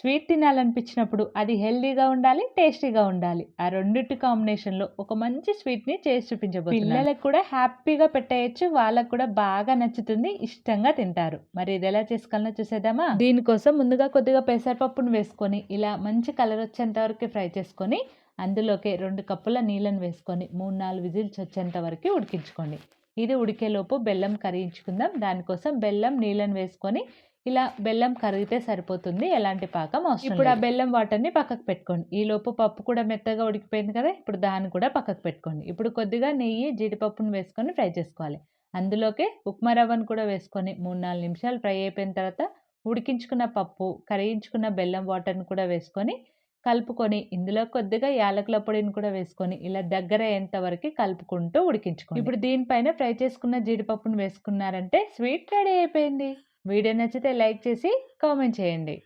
Sweet తినాలనిపించినప్పుడు అది హెల్దీగా ఉండాలి టేస్టీగా ఉండాలి. ఆ రెండింటి కాంబినేషన్లో ఒక మంచి స్వీట్ని చేసి చూపించబోతున్నాను. పిల్లలకు కూడా హ్యాపీగా పెట్టేయచ్చు వాళ్ళకు కూడా బాగా నచ్చుతుంది ఇష్టంగా తింటారు. మరి ఇది ఎలా చేసుకోవాలో చూసేద్దామా? దీనికోసం ముందుగా కొద్దిగా పెసరపప్పును వేసుకొని ఇలా మంచి కలర్ వచ్చేంత వరకు ఫ్రై చేసుకొని అందులోకి రెండు కప్పుల నీళ్ళను వేసుకొని మూడు నాలుగు విజిల్స్ వచ్చేంత వరకు ఉడికించుకోండి. ఇది ఉడికేలోపు బెల్లం కరిగించుకుందాం. దానికోసం బెల్లం నీళ్ళను వేసుకొని ఇలా బెల్లం కరిగితే సరిపోతుంది ఎలాంటి పాకం అవసరం ఇప్పుడు ఆ బెల్లం వాటర్ని పక్కకు పెట్టుకోండి. ఈ లోపు పప్పు కూడా మెత్తగా ఉడికిపోయింది కదా ఇప్పుడు దాన్ని కూడా పక్కకు పెట్టుకోండి. ఇప్పుడు కొద్దిగా నెయ్యి జీడిపప్పును వేసుకొని ఫ్రై చేసుకోవాలి. అందులోకి ఉప్మా రవ్వను కూడా వేసుకొని మూడు నాలుగు నిమిషాలు ఫ్రై అయిపోయిన తర్వాత ఉడికించుకున్న పప్పు కరిగించుకున్న బెల్లం వాటర్ని కూడా వేసుకొని కలుపుకొని ఇందులో కొద్దిగా యాలకుల పొడిని కూడా వేసుకొని ఇలా దగ్గర అయ్యేంత వరకు కలుపుకుంటూ ఉడికించుకోండి. ఇప్పుడు దీనిపైన ఫ్రై చేసుకున్న జీడిపప్పును వేసుకున్నారంటే స్వీట్ రెడీ అయిపోయింది. వీడియో నచ్చితే లైక్ చేసి కామెంట్ చేయండి.